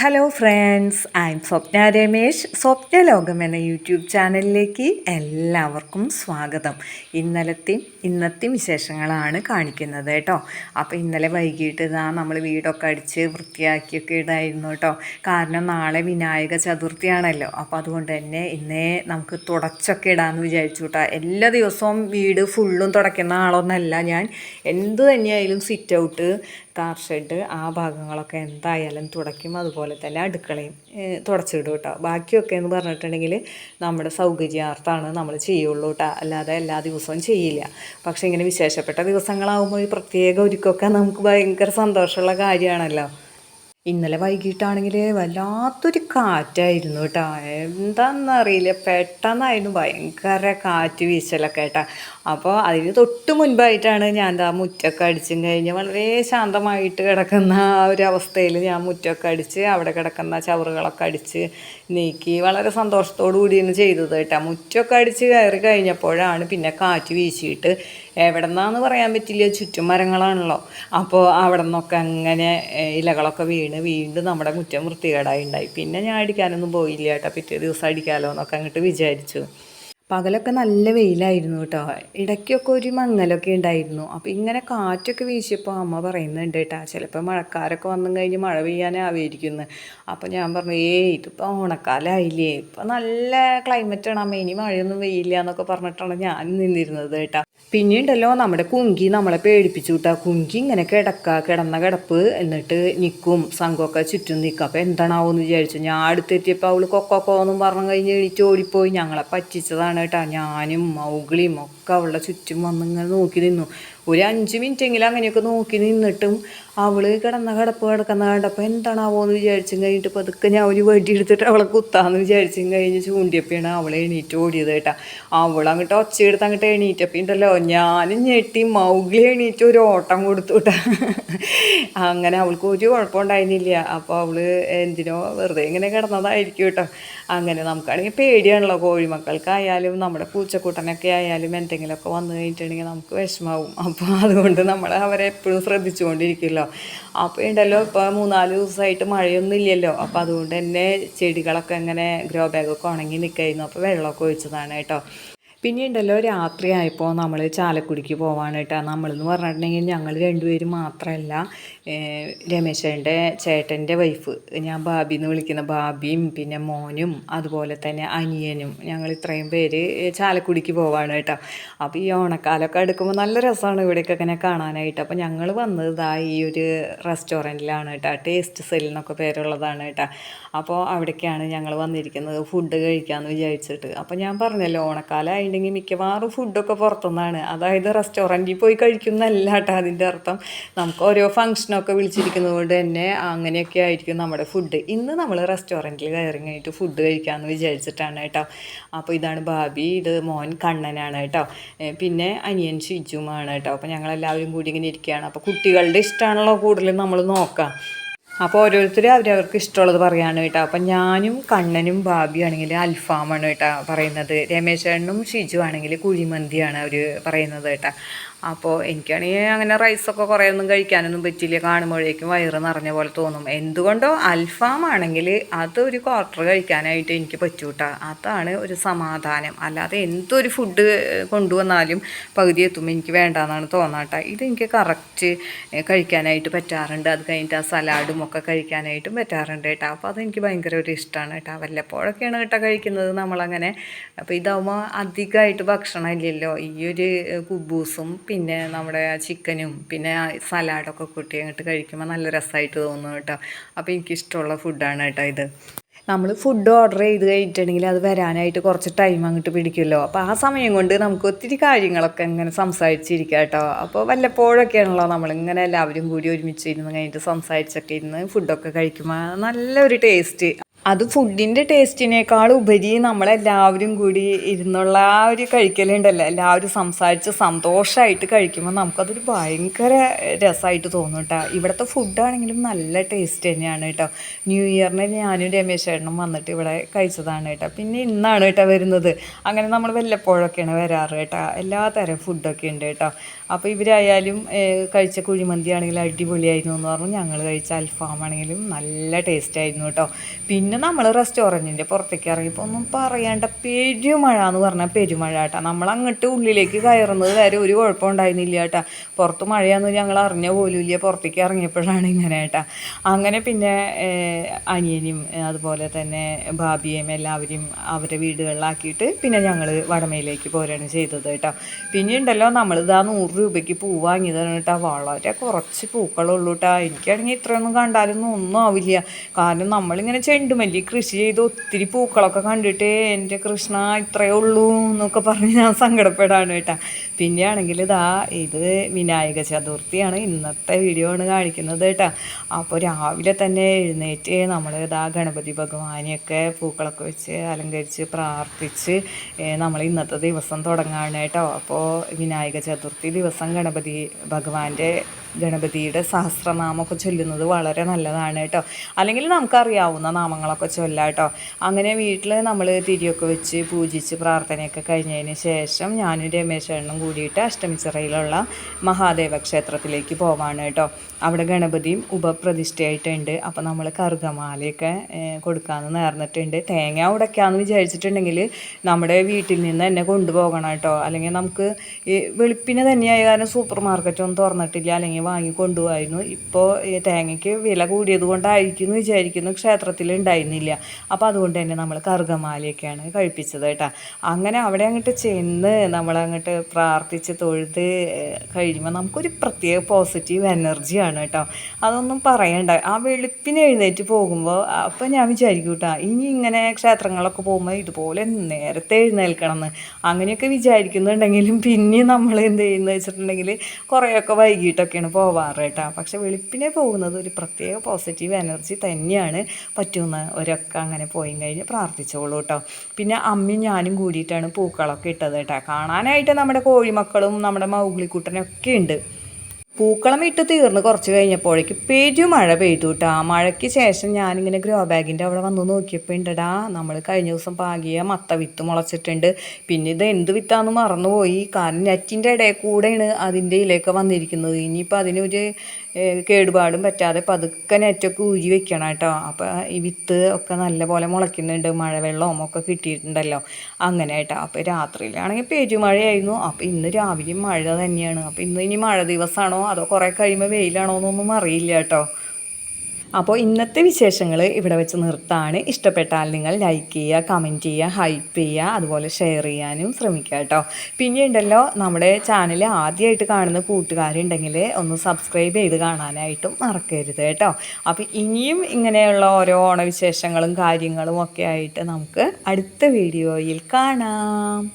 Hello friends I'm Swapna Ramesh Swapna Lokam എന്ന YouTube ചാനലിലേക്ക് എല്ലാവർക്കും സ്വാഗതം. ഇന്നലത്തെയും ഇന്നത്തെയും വിശേഷങ്ങളാണ് കാണിക്കുന്നത് കേട്ടോ. അപ്പോൾ ഇന്നലെ വൈകിട്ട് ഇതാ നമ്മൾ വീടൊക്കെ അടിച്ച് വൃത്തിയാക്കിയൊക്കെ ഇടായിരുന്നു കേട്ടോ. കാരണം നാളെ വിനായക ചതുർത്ഥിയാണല്ലോ. അപ്പോൾ അതുകൊണ്ട് തന്നെ ഇന്നേ നമുക്ക് തുടച്ചൊക്കെ ഇടാമെന്ന് വിചാരിച്ചു കേട്ടോ എല്ലാ ദിവസവും വീട് ഫുള്ളും തുടയ്ക്കുന്ന ആളൊന്നല്ല ഞാൻ. എന്ത് തന്നെയായാലും സിറ്റ് ഔട്ട് കാർ ഷെഡ് ആ ഭാഗങ്ങളൊക്കെ എന്തായാലും തുടയ്ക്കും. അതുപോലെ തന്നെ അടുക്കളയും തുടച്ചിടും കേട്ടോ. ബാക്കിയൊക്കെ എന്ന് പറഞ്ഞിട്ടുണ്ടെങ്കിൽ നമ്മുടെ സൗകര്യാർത്ഥമാണ് നമ്മൾ ചെയ്യുള്ളൂ കേട്ടോ. അല്ലാതെ എല്ലാ ദിവസവും ചെയ്യില്ല. പക്ഷേ ഇങ്ങനെ വിശേഷപ്പെട്ട ദിവസങ്ങളാകുമ്പോൾ ഈ പ്രത്യേക ഒരുക്കമൊക്കെ നമുക്ക് ഭയങ്കര സന്തോഷമുള്ള കാര്യമാണല്ലോ. ഇന്നലെ വൈകിട്ടാണെങ്കിൽ വല്ലാത്തൊരു കാറ്റായിരുന്നു കേട്ടോ. എന്താണെന്നറിയില്ല പെട്ടെന്നായിരുന്നു ഭയങ്കര കാറ്റ് വീശലൊക്കെ കേട്ടോ. അപ്പോൾ അതിന് തൊട്ട് മുൻപായിട്ടാണ് ഞാൻ എന്താ മുറ്റൊക്കെ അടിച്ചും കഴിഞ്ഞ് വളരെ ശാന്തമായിട്ട് കിടക്കുന്ന ആ ഒരു അവസ്ഥയിൽ ഞാൻ മുറ്റൊക്കെ അടിച്ച് അവിടെ കിടക്കുന്ന ചവറുകളൊക്കെ അടിച്ച് നീക്കി വളരെ സന്തോഷത്തോടു കൂടിയാണ് ചെയ്തത് കേട്ടോ. മുറ്റൊക്കെ അടിച്ച് കയറി കഴിഞ്ഞപ്പോഴാണ് പിന്നെ കാറ്റ് വീശിയിട്ട് എവിടെ നിന്നാന്ന് പറയാൻ പറ്റില്ല. ചുറ്റും മരങ്ങളാണല്ലോ അപ്പോൾ അവിടെ നിന്നൊക്കെ അങ്ങനെ ഇലകളൊക്കെ വീണ് വീണ്ടും നമ്മുടെ മുറ്റം വൃത്തികേടായി ഉണ്ടായി. പിന്നെ ഞാൻ അടിക്കാനൊന്നും പോയില്ല കേട്ടോ. പിറ്റേ ദിവസം അടിക്കാമല്ലോ എന്നൊക്കെ അങ്ങോട്ട് വിചാരിച്ചു. പകലൊക്കെ നല്ല വെയിലായിരുന്നു കേട്ടോ. ഇടയ്ക്കൊക്കെ ഒരു മങ്ങലൊക്കെ ഉണ്ടായിരുന്നു. അപ്പോൾ ഇങ്ങനെ കാറ്റൊക്കെ വീശിയപ്പോൾ അമ്മ പറയുന്നുണ്ട് കേട്ടോ ചിലപ്പോൾ മഴക്കാരൊക്കെ വന്നു കഴിഞ്ഞ് മഴ പെയ്യാനേ ആവിയിരിക്കുന്നു അപ്പോൾ ഞാൻ പറഞ്ഞു ഏ ഇതിപ്പോൾ ഓണക്കാലമായില്ലേ ഇപ്പം നല്ല ക്ലൈമറ്റാണ് അമ്മ. ഇനി മഴയൊന്നും വെയില്ല എന്നൊക്കെ പറഞ്ഞിട്ടാണ് ഞാൻ നിന്നിരുന്നത് കേട്ടോ. പിന്നെയുണ്ടല്ലോ നമ്മുടെ കുങ്കി നമ്മളെ പേടിപ്പിച്ചു കേട്ടോ. കുങ്കി ഇങ്ങനെ കിടക്കുക കിടന്ന കിടപ്പ് എന്നിട്ട് നിൽക്കും സംഘമൊക്കെ ചുറ്റും നിൽക്കുക അപ്പോൾ എന്താണാവോന്ന് വിചാരിച്ചു. ഞാൻ അടുത്തെത്തിയപ്പോൾ അവൾ കൊക്കൊക്കോ എന്നും പറഞ്ഞു കഴിഞ്ഞ് എണീറ്റ് ഓടിപ്പോയി. ഞങ്ങളെ പറ്റിച്ചതാണ് കേട്ടോ ഞാനും മൗഗിളിയും ഒക്കെ അവളുടെ ചുറ്റും വന്നിങ്ങനെ നോക്കി നിന്നു. ഒരു അഞ്ച് മിനിറ്റെങ്കിലും അങ്ങനെയൊക്കെ നോക്കി നിന്നിട്ടും അവൾ കിടന്ന കിടപ്പ് കിടക്കുന്ന കണ്ടപ്പോൾ എന്താണാവോ എന്ന് വിചാരിച്ചും കഴിഞ്ഞിട്ട് പതുക്കെ ഞാൻ ഒരു വടി എടുത്തിട്ട് അവളെ കുത്താന്ന് വിചാരിച്ചും കഴിഞ്ഞ് ചൂണ്ടിയപ്പോഴാണ് അവൾ എണീറ്റ് ഓടിയത് കേട്ടാ. അവൾ അങ്ങോട്ട് ഒച്ചയെടുത്ത് അങ്ങോട്ട് എണീറ്റപ്പോൾ ഉണ്ടല്ലോ ഞാനും ഞെട്ടി മൗഗ്ലി എണീറ്റ് ഒരു ഓട്ടം കൊടുത്തു കേട്ടാ. അങ്ങനെ അവൾക്ക് ഒരു കുഴപ്പമുണ്ടായിരുന്നില്ല അപ്പോൾ അവൾ എന്തിനോ വെറുതെ ഇങ്ങനെ കിടന്നതായിരിക്കും കേട്ടോ. അങ്ങനെ നമുക്കാണെങ്കിൽ പേടിയാണല്ലോ കോഴിമക്കൾക്കായാലും നമ്മുടെ പൂച്ചക്കൂട്ടനൊക്കെ ആയാലും എന്തെങ്കിലുമൊക്കെ വന്നു കഴിഞ്ഞിട്ടുണ്ടെങ്കിൽ നമുക്ക് വിഷമാവും. അപ്പോൾ അതുകൊണ്ട് നമ്മൾ അവരെ എപ്പോഴും ശ്രദ്ധിച്ചുകൊണ്ടിരിക്കുമല്ലോ അപ്പോൾ ഉണ്ടല്ലോ ഇപ്പോൾ മൂന്നാൽ ദിവസമായിട്ട് മഴയൊന്നും ഇല്ലല്ലോ. അപ്പോൾ അതുകൊണ്ട് തന്നെ ചെടികളൊക്കെ ഇങ്ങനെ ഗ്രോ ബാഗൊക്കെ ഉണങ്ങി നിൽക്കായിരുന്നു അപ്പോൾ വെള്ളമൊക്കെ ഒഴിച്ചതാണ് കേട്ടോ. പിന്നെ ഉണ്ടല്ലോ രാത്രിയായപ്പോൾ നമ്മൾ ചാലക്കുടിക്ക് പോവാണ് കേട്ടോ നമ്മളെന്ന് പറഞ്ഞിട്ടുണ്ടെങ്കിൽ ഞങ്ങൾ രണ്ടുപേരും മാത്രമല്ല രമേശന്റെ ചേട്ടന്റെ വൈഫ്. ഞാൻ ബാബി എന്ന് വിളിക്കുന്ന ബാബിയും പിന്നെ മോനും അതുപോലെ തന്നെ അനിയനും. ഞങ്ങൾ ഇത്രയും പേര് ചാലക്കുടിക്ക് പോവാണ് കേട്ടോ അപ്പോൾ ഈ ഓണക്കാലമൊക്കെ എടുക്കുമ്പോൾ നല്ല രസമാണ് ഇവിടെയൊക്കെ ഇങ്ങനെ കാണാനായിട്ട്. അപ്പോൾ ഞങ്ങൾ വന്നത് ഇതാ ഈ ഒരു റെസ്റ്റോറന്റിലാണ് കേട്ടോ ടേസ്റ്റ് സെൽ എന്നൊക്കെ പേരുള്ളതാണ് കേട്ടോ അപ്പോൾ അവിടേക്കാണ് ഞങ്ങൾ വന്നിരിക്കുന്നത് ഫുഡ് കഴിക്കാമെന്ന് വിചാരിച്ചിട്ട്. അപ്പോൾ ഞാൻ പറഞ്ഞല്ലോ ഓണക്കാലമായി ഉണ്ടെങ്കിൽ മിക്കവാറും ഫുഡൊക്കെ പുറത്തുനിന്നാണ്. അതായത് റെസ്റ്റോറന്റിൽ പോയി കഴിക്കുന്നല്ല കേട്ടോ അതിന്റെ അർത്ഥം. നമുക്ക് ഓരോ ഫംഗ്ഷനൊക്കെ വിളിച്ചിരിക്കുന്നത് കൊണ്ട് തന്നെ അങ്ങനെയൊക്കെ ആയിരിക്കും നമ്മുടെ ഫുഡ് ഇന്ന് നമ്മൾ റെസ്റ്റോറന്റിൽ കയറി കഴിഞ്ഞിട്ട് ഫുഡ് കഴിക്കാമെന്ന് വിചാരിച്ചിട്ടാണ് കേട്ടോ. അപ്പോൾ ഇതാണ് ഭാബി ഇത് മോൻ കണ്ണനാണ് കേട്ടോ. പിന്നെ അനിയൻ ഷിജുമാണ് കേട്ടോ. അപ്പോൾ ഞങ്ങളെല്ലാവരും കൂടി ഇങ്ങനെ ഇരിക്കുകയാണ്. അപ്പോൾ കുട്ടികളുടെ ഇഷ്ടമാണല്ലോ കൂടുതലും നമ്മൾ നോക്കാം. അപ്പോൾ ഓരോരുത്തർ അവരവർക്ക് ഇഷ്ടമുള്ളത് പറയാണ് കേട്ടോ. അപ്പം ഞാനും കണ്ണനും ബാബിയാണെങ്കിൽ അൽഫാമാണ് കേട്ടോ പറയുന്നത്. രമേശേണ്ണനും ഷിജു ആണെങ്കിൽ കുഴിമന്തിയാണ് അവർ പറയുന്നത് കേട്ടോ. അപ്പോൾ എനിക്കാണെങ്കിൽ അങ്ങനെ റൈസൊക്കെ കുറേ ഒന്നും കഴിക്കാനൊന്നും പറ്റില്ല കാണുമ്പോഴേക്കും വയറ് നിറഞ്ഞ പോലെ തോന്നും. എന്തുകൊണ്ടോ അൽഫാം ആണെങ്കിൽ അത് ഒരു ക്വാർട്ടർ കഴിക്കാനായിട്ട് എനിക്ക് പറ്റൂട്ടാ. അതാണ് ഒരു സമാധാനം. അല്ലാതെ എന്തൊരു ഫുഡ് കൊണ്ടുവന്നാലും പകുതി എത്തുമ്പോൾ എനിക്ക് വേണ്ടാന്നാണ് തോന്നാട്ടെ. ഇതെനിക്ക് കറക്റ്റ് കഴിക്കാനായിട്ട് പറ്റാറുണ്ട്. അത് കഴിഞ്ഞിട്ട് ആ സലാഡും ഒക്കെ കഴിക്കാനായിട്ടും പറ്റാറുണ്ട് കേട്ടോ. അപ്പോൾ അതെനിക്ക് ഭയങ്കര ഒരു ഇഷ്ടമാണ് കേട്ടോ. വല്ലപ്പോഴൊക്കെയാണ് കേട്ടോ കഴിക്കുന്നത് നമ്മളങ്ങനെ. അപ്പോൾ ഇതാവുമ്പോൾ അധികമായിട്ട് ഭക്ഷണം ഇല്ലല്ലോ. ഈ ഒരു കുബൂസും പിന്നെ നമ്മുടെ ചിക്കനും പിന്നെ സലാഡൊക്കെ കൂട്ടി അങ്ങോട്ട് കഴിക്കുമ്പോൾ നല്ല രസമായിട്ട് തോന്നും കേട്ടോ. അപ്പോൾ എനിക്കിഷ്ടമുള്ള ഫുഡാണ് കേട്ടോ ഇത്. നമ്മൾ ഫുഡ് ഓർഡർ ചെയ്ത് കഴിഞ്ഞിട്ടുണ്ടെങ്കിൽ അത് വരാനായിട്ട് കുറച്ച് ടൈം അങ്ങോട്ട് പിടിക്കുമല്ലോ. അപ്പോൾ ആ സമയം കൊണ്ട് നമുക്ക് ഒത്തിരി കാര്യങ്ങളൊക്കെ ഇങ്ങനെ സംസാരിച്ചിരിക്കാം കേട്ടോ. അപ്പോൾ വല്ലപ്പോഴൊക്കെയാണല്ലോ നമ്മളിങ്ങനെ എല്ലാവരും കൂടി ഒരുമിച്ച് ഇരുന്ന് കഴിഞ്ഞിട്ട് സംസാരിച്ചൊക്കെ ഇരുന്ന് ഫുഡൊക്കെ കഴിക്കുമ്പോൾ നല്ലൊരു ടേസ്റ്റ് അത് ഫുഡിന്റെ ടേസ്റ്റിനേക്കാൾ ഉപരി നമ്മളെല്ലാവരും കൂടി ഇരുന്നുള്ള ആ ഒരു കഴിക്കലുണ്ടല്ലോ. എല്ലാവരും സംസാരിച്ച് സന്തോഷമായിട്ട് കഴിക്കുമ്പോൾ നമുക്കതൊരു ഭയങ്കര രസമായിട്ട് തോന്നും കേട്ടോ ഇവിടുത്തെ ഫുഡാണെങ്കിലും നല്ല ടേസ്റ്റ് തന്നെയാണ് കേട്ടോ ന്യൂ ഇയറിന് ഞാനും രമേശ് ചേട്ടനും വന്നിട്ട് ഇവിടെ കഴിച്ചതാണ് കേട്ടോ പിന്നെ ഇന്നാണ് കേട്ടോ വരുന്നത്. അങ്ങനെ നമ്മൾ വല്ലപ്പോഴൊക്കെയാണ് വരാറ് കേട്ടോ എല്ലാ തരം ഫുഡൊക്കെ ഉണ്ട് കേട്ടോ അപ്പോൾ ഇവരായാലും കഴിച്ച കുഴിമന്തി ആണെങ്കിലും അടിപൊളിയായിരുന്നു എന്ന് പറഞ്ഞു ഞങ്ങൾ കഴിച്ച അൽഫാം ആണെങ്കിലും നല്ല ടേസ്റ്റ് ആയിരുന്നു കേട്ടോ പിന്നെ നമ്മൾ റെസ്റ്റോറന്റിന്റെ പുറത്തേക്ക് ഇറങ്ങിയപ്പോൾ ഒന്നും പറയേണ്ട പെരുമഴ എന്ന് പറഞ്ഞാൽ പെരുമഴ കേട്ടോ. നമ്മൾ അങ്ങോട്ട് ഉള്ളിലേക്ക് കയറുന്നത് വരെ ഒരു കുഴപ്പം ഉണ്ടായിരുന്നില്ല കേട്ടോ. പുറത്ത് മഴയാന്ന് ഞങ്ങൾ അറിഞ്ഞ പോലും ഇല്ല പുറത്തേക്ക് ഇറങ്ങിയപ്പോഴാണ് ഇങ്ങനെ കേട്ടോ. അങ്ങനെ പിന്നെ അനിയനും അതുപോലെ തന്നെ ഭാബിയേയും എല്ലാവരെയും അവരുടെ വീടുകളിലാക്കിയിട്ട് പിന്നെ ഞങ്ങൾ വടമയിലേക്ക് പോരാണ് ചെയ്തത് കേട്ടോ. പിന്നെ ഉണ്ടല്ലോ നമ്മളിതാ നൂറ് രൂപയ്ക്ക് പൂ വാങ്ങിയതാണ് കേട്ടോ. വളരെ കുറച്ച് പൂക്കളുള്ളൂ കേട്ടോ. എനിക്കാണെങ്കിൽ ഇത്രയൊന്നും കണ്ടാലൊന്നും ഒന്നും ആവില്ല. കാരണം നമ്മളിങ്ങനെ ചെണ്ടുമല്ലി കൃഷി ചെയ്ത് ഒത്തിരി പൂക്കളൊക്കെ കണ്ടിട്ട് എന്റെ കൃഷ്ണ ഇത്രയേ ഉള്ളൂ എന്നൊക്കെ പറഞ്ഞ് ഞാൻ സങ്കടപ്പെടാണ് കേട്ടാ. പിന്നെ ആണെങ്കിൽ ഇതാ ഇത് വിനായക ചതുർത്ഥിയാണ് ഇന്നത്തെ വീഡിയോ ആണ് കാണിക്കുന്നത് കേട്ടാ. അപ്പോൾ രാവിലെ തന്നെ എഴുന്നേറ്റ് നമ്മൾ ഇതാ ഗണപതി ഭഗവാനെയൊക്കെ പൂക്കളൊക്കെ വെച്ച് അലങ്കരിച്ച് പ്രാർത്ഥിച്ച് നമ്മൾ ഇന്നത്തെ ദിവസം തുടങ്ങാണ് കേട്ടോ. അപ്പോൾ വിനായക ചതുർത്ഥി ദിവസം ഗണപതി ഭഗവാന്റെ ഗണപതിയുടെ സഹസ്രനാമമൊക്കെ ചൊല്ലുന്നത് വളരെ നല്ലതാണ് കേട്ടോ. അല്ലെങ്കിൽ നമുക്കറിയാവുന്ന നാമങ്ങളൊക്കെ ചൊല്ലാം കേട്ടോ. അങ്ങനെ വീട്ടിൽ നമ്മൾ തിരിയൊക്കെ വെച്ച് പൂജിച്ച് പ്രാർത്ഥനയൊക്കെ കഴിഞ്ഞതിന് ശേഷം ഞാനും രമേശണ്ണും കൂടിയിട്ട് അഷ്ടമിച്ചിറയിലുള്ള മഹാദേവ ക്ഷേത്രത്തിലേക്ക് പോവാണ് കേട്ടോ. അവിടെ ഗണപതിയും ഉപപ്രതിഷ്ഠയായിട്ടുണ്ട്. അപ്പോൾ നമ്മൾ കറുകമാലയൊക്കെ കൊടുക്കാമെന്ന് നേർന്നിട്ടുണ്ട്. തേങ്ങ ഉടയ്ക്കാമെന്ന് വിചാരിച്ചിട്ടുണ്ടെങ്കിൽ നമ്മുടെ വീട്ടിൽ നിന്ന് തന്നെ കൊണ്ടുപോകണം കേട്ടോ. അല്ലെങ്കിൽ നമുക്ക് ഈ വെളുപ്പിനെ തന്നെയായ കാരണം സൂപ്പർ മാർക്കറ്റൊന്നും തുറന്നിട്ടില്ല. അല്ലെങ്കിൽ വാങ്ങി കൊണ്ടുപോകായിരുന്നു ഇപ്പോൾ തേങ്ങയ്ക്ക് വില കൂടിയത് കൊണ്ടായിരിക്കും എന്ന് വിചാരിക്കുന്നു. ക്ഷേത്രത്തിൽ ഉണ്ടായിരുന്നില്ല. അപ്പോൾ അതുകൊണ്ട് തന്നെ നമ്മൾ കറുകമാലയൊക്കെയാണ് കഴിപ്പിച്ചത് കേട്ടോ. അങ്ങനെ അവിടെ അങ്ങോട്ട് ചെന്ന് നമ്മളങ്ങോട്ട് പ്രാർത്ഥിച്ച് തൊഴുത് കഴിയുമ്പോൾ നമുക്കൊരു പ്രത്യേക പോസിറ്റീവ് എനർജിയാണ് കേട്ടോ. അതൊന്നും പറയണ്ട. ആ വെളുപ്പിന് എഴുന്നേറ്റ് പോകുമ്പോൾ അപ്പോൾ ഞാൻ വിചാരിക്കും കേട്ടോ ഇനി ഇങ്ങനെ ക്ഷേത്രങ്ങളൊക്കെ പോകുമ്പോൾ ഇതുപോലെ നേരത്തെ എഴുന്നേൽക്കണം എന്ന് അങ്ങനെയൊക്കെ വിചാരിക്കുന്നുണ്ടെങ്കിലും പിന്നെ നമ്മൾ എന്ത് ചെയ്യുന്നത് വെച്ചിട്ടുണ്ടെങ്കിൽ കുറേയൊക്കെ വൈകിട്ടൊക്കെയാണ് പോവാറ് കേട്ടോ. പക്ഷെ വെളുപ്പിനെ പോകുന്നത് ഒരു പ്രത്യേക പോസിറ്റീവ് എനർജി തന്നെയാണ് പറ്റുന്നവരൊക്കെ അങ്ങനെ പോയി കഴിഞ്ഞ് പ്രാർത്ഥിച്ചോളൂ കേട്ടോ. പിന്നെ അമ്മയും ഞാനും കൂടിയിട്ടാണ് പൂക്കളൊക്കെ ഇട്ടത് കേട്ടോ. കാണാനായിട്ട് നമ്മുടെ കോഴിമക്കളും നമ്മുടെ മൗഗ്ലിക്കുട്ടനൊക്കെ ഉണ്ട്. പൂക്കളം ഇട്ട് തീർന്ന് കുറച്ച് കഴിഞ്ഞപ്പോഴേക്ക് പെരുമഴ പെയ്തു കേട്ടോ. മഴയ്ക്ക് ശേഷം ഞാനിങ്ങനെ ഗ്രോ ബാഗിന്റെ അവിടെ വന്ന് നോക്കിയപ്പോൾ ഉണ്ടടാ നമ്മൾ കഴിഞ്ഞ ദിവസം പാകിയ മത്ത വിത്ത് മുളച്ചിട്ടുണ്ട്. പിന്നെ ഇത് എന്ത് വിത്താന്ന് മറന്നുപോയി. കാരണം നെറ്റിന്റെ ഇടയിൽ കൂടെയാണ് അതിന്റെ ഇലയൊക്കെ വന്നിരിക്കുന്നത്. ഇനിയിപ്പോൾ അതിനൊരു കേടുപാടും പറ്റാതെ പതുക്കെ നെറ്റൊക്കെ ഊരി വെക്കണം കേട്ടോ. അപ്പോൾ ഈ വിത്ത് ഒക്കെ നല്ലപോലെ മുളയ്ക്കുന്നുണ്ട് മഴവെള്ളവും ഒക്കെ കിട്ടിയിട്ടുണ്ടല്ലോ. അങ്ങനെ കേട്ടോ. അപ്പോൾ രാത്രിയിലാണെങ്കിൽ പെരുമഴയായിരുന്നു. അപ്പോൾ ഇന്ന് രാവിലെയും മഴ തന്നെയാണ്. അപ്പോൾ ഇന്ന് ഇനി മഴ ദിവസമാണോ അതോ കുറേ കഴിയുമ്പോൾ വെയിലാണോ എന്നൊന്നും അറിയില്ല കേട്ടോ. അപ്പോൾ ഇന്നത്തെ വിശേഷങ്ങൾ ഇവിടെ വെച്ച് നിർത്താണ്. ഇഷ്ടപ്പെട്ടാൽ നിങ്ങൾ ലൈക്ക് ചെയ്യുക കമന്റ് ചെയ്യുക ഹൈപ്പ് ചെയ്യുക അതുപോലെ ഷെയർ ചെയ്യാനും ശ്രമിക്കുക കേട്ടോ. പിന്നെ ഉണ്ടല്ലോ നമ്മുടെ ചാനൽ ആദ്യമായിട്ട് കാണുന്ന കൂട്ടുകാരുണ്ടെങ്കിൽ ഒന്ന് സബ്സ്ക്രൈബ് ചെയ്ത് കാണാനായിട്ടും മറക്കരുത് കേട്ടോ. അപ്പോൾ ഇനിയും ഇങ്ങനെയുള്ള ഓരോ ഓണവിശേഷങ്ങളും കാര്യങ്ങളും ഒക്കെ ആയിട്ട് നമുക്ക് അടുത്ത വീഡിയോയിൽ കാണാം.